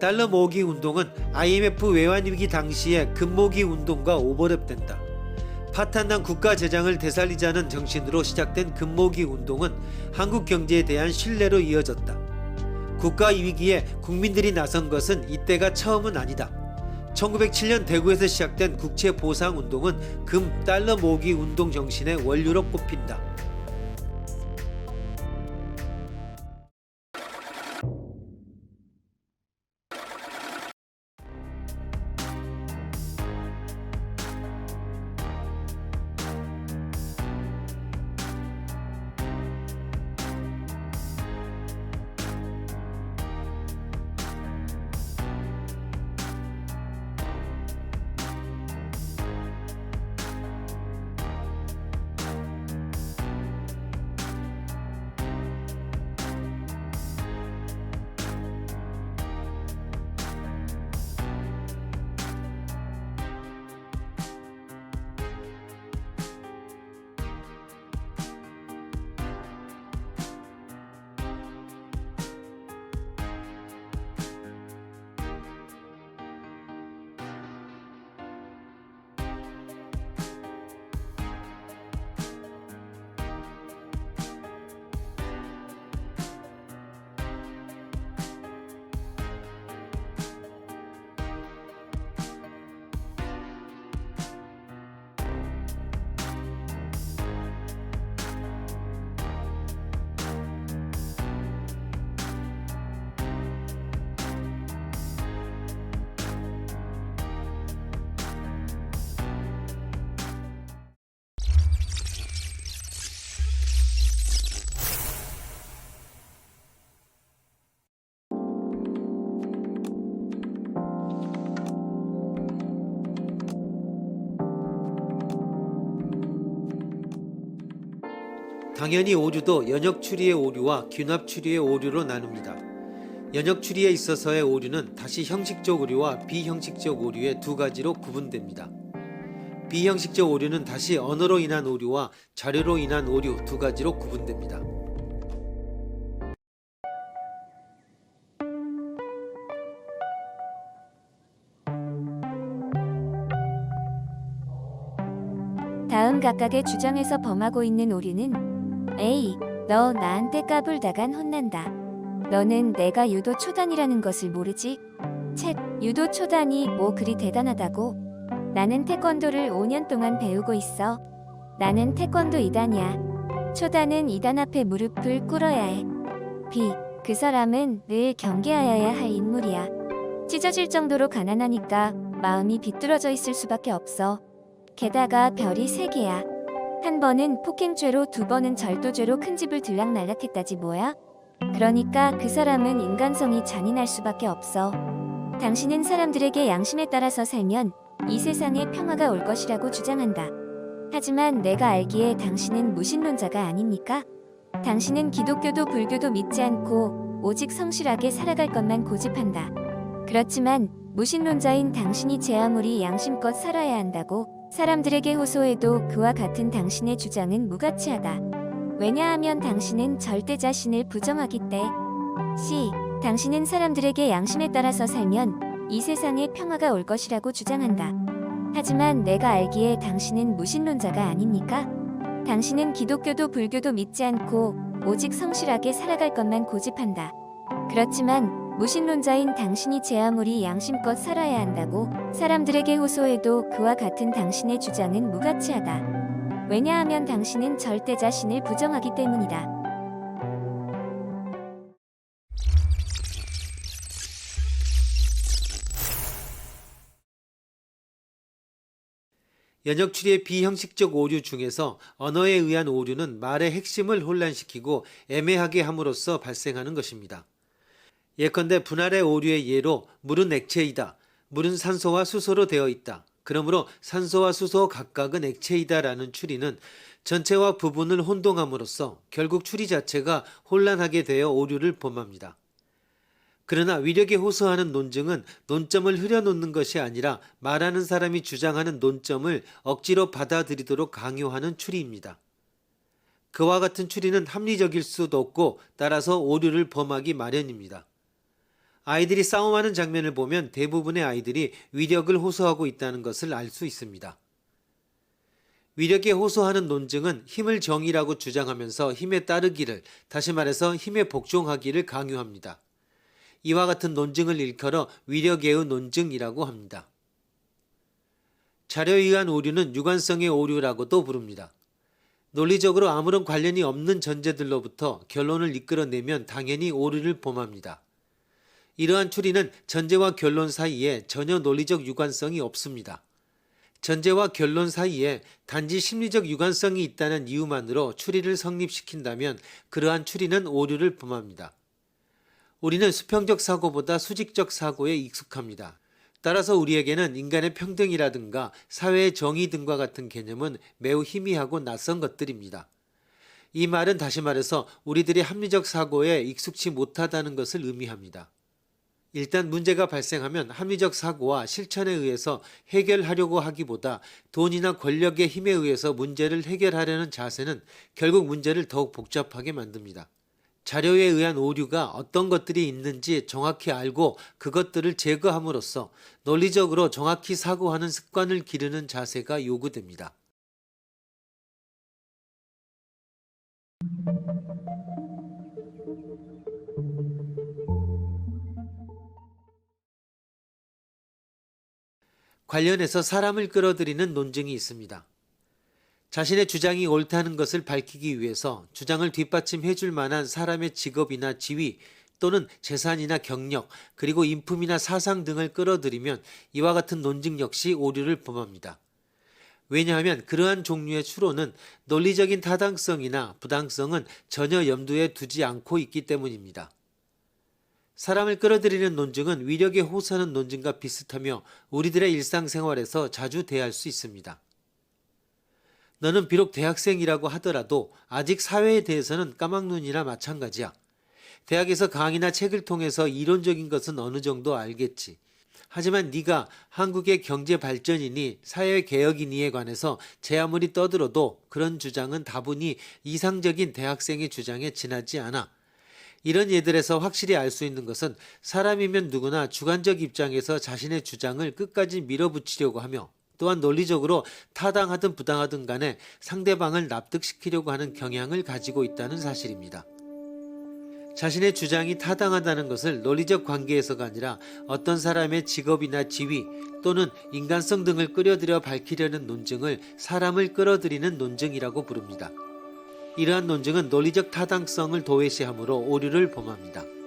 달러 모으기 운동은 IMF 외환 위기 당시의 금모기 운동과 오버랩된다. 파탄난 국가 재정을 되살리자는 정신으로 시작된 금모기 운동은 한국 경제에 대한 신뢰로 이어졌다. 국가 위기에 국민들이 나선 것은 이때가 처음은 아니다. 1907년 대구에서 시작된 국채 보상 운동은 금 달러 모으기 운동 정신의 원류로 꼽힌다. 당연히 오류도 연역 추리의 오류와 균합 추리의 오류로 나눕니다. 연역 추리에 있어서의 오류는 다시 형식적 오류와 비형식적 오류의 두 가지로 구분됩니다. 비형식적 오류는 다시 언어로 인한 오류와 자료로 인한 오류 두 가지로 구분됩니다. 다음 각각의 주장에서 범하고 있는 오류는 A. 너 나한테 까불다간 혼난다. 너는 내가 유도 초단이라는 것을 모르지? 책, 유도 초단이 뭐 그리 대단하다고? 나는 태권도를 5년 동안 배우고 있어. 나는 태권도 2단이야. 초단은 2단 앞에 무릎을 꿇어야 해. B. 그 사람은 늘 경계하여야 할 인물이야. 찢어질 정도로 가난하니까 마음이 비뚤어져 있을 수밖에 없어. 게다가 별이 세 개야. 한 번은 폭행죄로 두 번은 절도죄로 큰 집을 들락날락했다지 뭐야? 그러니까 그 사람은 인간성이 잔인할 수밖에 없어. 당신은 사람들에게 양심에 따라서 살면 이 세상에 평화가 올 것이라고 주장한다. 하지만 내가 알기에 당신은 무신론자가 아닙니까? 당신은 기독교도 불교도 믿지 않고 오직 성실하게 살아갈 것만 고집한다. 그렇지만 무신론자인 당신이 제 아무리 양심껏 살아야 한다고 사람들에게 호소해도 그와 같은 당신의 주장은 무가치하다. 왜냐하면 당신은 절대 자신을 부정하기 때. C. 당신은 사람들에게 양심에 따라서 살면 이 세상에 평화가 올 것이라고 주장한다. 하지만 내가 알기에 당신은 무신론자가 아닙니까? 당신은 기독교도 불교도 믿지 않고 오직 성실하게 살아갈 것만 고집한다. 그렇지만 무신론자인 당신이 제 아무리 양심껏 살아야 한다고 사람들에게 호소해도 그와 같은 당신의 주장은 무가치하다. 왜냐하면 당신은 절대 자신을 부정하기 때문이다. 연역 추리의 비형식적 오류 중에서 언어에 의한 오류는 말의 핵심을 혼란시키고 애매하게 함으로써 발생하는 것입니다. 예컨대 분할의 오류의 예로 물은 액체이다. 물은 산소와 수소로 되어 있다. 그러므로 산소와 수소 각각은 액체이다라는 추리는 전체와 부분을 혼동함으로써 결국 추리 자체가 혼란하게 되어 오류를 범합니다. 그러나 위력에 호소하는 논증은 논점을 흐려놓는 것이 아니라 말하는 사람이 주장하는 논점을 억지로 받아들이도록 강요하는 추리입니다. 그와 같은 추리는 합리적일 수도 없고 따라서 오류를 범하기 마련입니다. 아이들이 싸움하는 장면을 보면 대부분의 아이들이 위력을 호소하고 있다는 것을 알 수 있습니다. 위력에 호소하는 논증은 힘을 정의라고 주장하면서 힘에 따르기를, 다시 말해서 힘에 복종하기를 강요합니다. 이와 같은 논증을 일컬어 위력의 논증이라고 합니다. 자료에 의한 오류는 유관성의 오류라고도 부릅니다. 논리적으로 아무런 관련이 없는 전제들로부터 결론을 이끌어내면 당연히 오류를 범합니다. 이러한 추리는 전제와 결론 사이에 전혀 논리적 유관성이 없습니다. 전제와 결론 사이에 단지 심리적 유관성이 있다는 이유만으로 추리를 성립시킨다면 그러한 추리는 오류를 범합니다. 우리는 수평적 사고보다 수직적 사고에 익숙합니다. 따라서 우리에게는 인간의 평등이라든가 사회의 정의 등과 같은 개념은 매우 희미하고 낯선 것들입니다. 이 말은 다시 말해서 우리들이 합리적 사고에 익숙치 못하다는 것을 의미합니다. 일단 문제가 발생하면 합리적 사고와 실천에 의해서 해결하려고 하기보다 돈이나 권력의 힘에 의해서 문제를 해결하려는 자세는 결국 문제를 더욱 복잡하게 만듭니다. 자료에 의한 오류가 어떤 것들이 있는지 정확히 알고 그것들을 제거함으로써 논리적으로 정확히 사고하는 습관을 기르는 자세가 요구됩니다. 관련해서 사람을 끌어들이는 논증이 있습니다. 자신의 주장이 옳다는 것을 밝히기 위해서 주장을 뒷받침해 줄 만한 사람의 직업이나 지위 또는 재산이나 경력 그리고 인품이나 사상 등을 끌어들이면 이와 같은 논증 역시 오류를 범합니다. 왜냐하면 그러한 종류의 추론은 논리적인 타당성이나 부당성은 전혀 염두에 두지 않고 있기 때문입니다. 사람을 끌어들이는 논증은 위력에 호소하는 논증과 비슷하며 우리들의 일상생활에서 자주 대할 수 있습니다. 너는 비록 대학생이라고 하더라도 아직 사회에 대해서는 까막눈이나 마찬가지야. 대학에서 강의나 책을 통해서 이론적인 것은 어느 정도 알겠지. 하지만 네가 한국의 경제 발전이니 사회 개혁이니에 관해서 제 아무리 떠들어도 그런 주장은 다분히 이상적인 대학생의 주장에 지나지 않아. 이런 예들에서 확실히 알 수 있는 것은 사람이면 누구나 주관적 입장에서 자신의 주장을 끝까지 밀어붙이려고 하며 또한 논리적으로 타당하든 부당하든 간에 상대방을 납득시키려고 하는 경향을 가지고 있다는 사실입니다. 자신의 주장이 타당하다는 것을 논리적 관계에서가 아니라 어떤 사람의 직업이나 지위 또는 인간성 등을 끌어들여 밝히려는 논증을 사람을 끌어들이는 논증이라고 부릅니다. 이러한 논증은 논리적 타당성을 도외시하므로 오류를 범합니다.